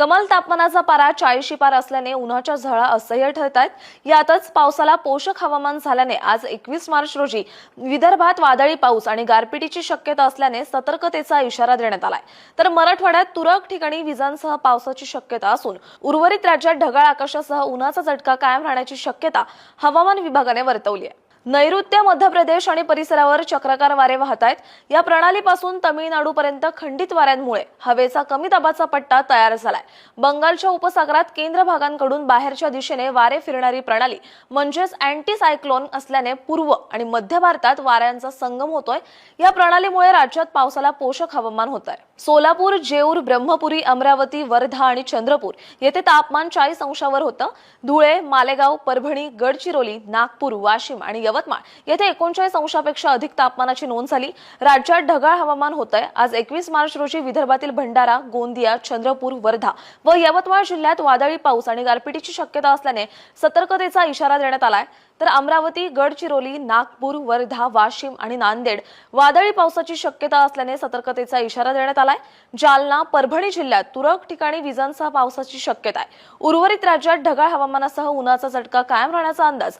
कमाल तापमानाचा पारा चाळीशी पार असल्याने उन्हाच्या झळा असह्य ठरत आहेत यातच पावसाला पोषक हवामान झाल्याने आज एकवीस मार्च रोजी विदर्भात वादळी पाऊस आणि गारपिटीची शक्यता असल्याने सतर्कतेचा इशारा देण्यात आलाय. तर मराठवाड्यात तुरळक ठिकाणी विजांसह पावसाची शक्यता असून उर्वरित राज्यात ढगाळ आकाशासह उन्हाचा झटका कायम राहण्याची शक्यता हवामान विभागाने वर्तवली आहे. नैऋत्य मध्य प्रदेश आणि परिसरावर चक्राकार वारे वाहत आहेत. या प्रणालीपासून तमिळनाडूपर्यंत खंडित वाऱ्यांमुळे हवेचा कमी दाबाचा पट्टा तयार झालाय. बंगालच्या उपसागरात केंद्र भागांकडून बाहेरच्या दिशेने वारे फिरणारी प्रणाली म्हणजेच अँटी सायक्लोन असल्याने पूर्व आणि मध्य भारतात वाऱ्यांचा संगम होतोय. या प्रणालीमुळे राज्यात पावसाला पोषक हवामान होत आहे सोलापूर जेऊर ब्रह्मपुरी अमरावती वर्धा आणि चंद्रपूर येथे तापमान चाळीस अंशावर होतं. धुळे मालेगाव परभणी गडचिरोली नागपूर वाशिम आणि यवतमाळ. येथे एकोणचाळीस अंशापेक्षा अधिक तापमानाची नोंद झाली. राज्यात ढगाळ हवामान होत आहे आज एकवीस मार्च रोजी विदर्भातील भंडारा गोंदिया चंद्रपूर वर्धा व यवतमाळ जिल्ह्यात वादळी पाऊस आणि गारपिटीची शक्यता असल्याने सतर्कतेचा इशारा देण्यात आलाय. तर अमरावती गडचिरोली नागपूर वर्धा वाशिम आणि नांदेड वादळी पावसाची शक्यता असल्याने सतर्कतेचा इशारा देण्यात आलाय. जालना परभणी जिल्ह्यात तुरळक ठिकाणी विजांसह पावसाची शक्यता आहे. उर्वरित राज्यात ढगाळ हवामानासह उन्हाचा झटका कायम राहण्याचा अंदाज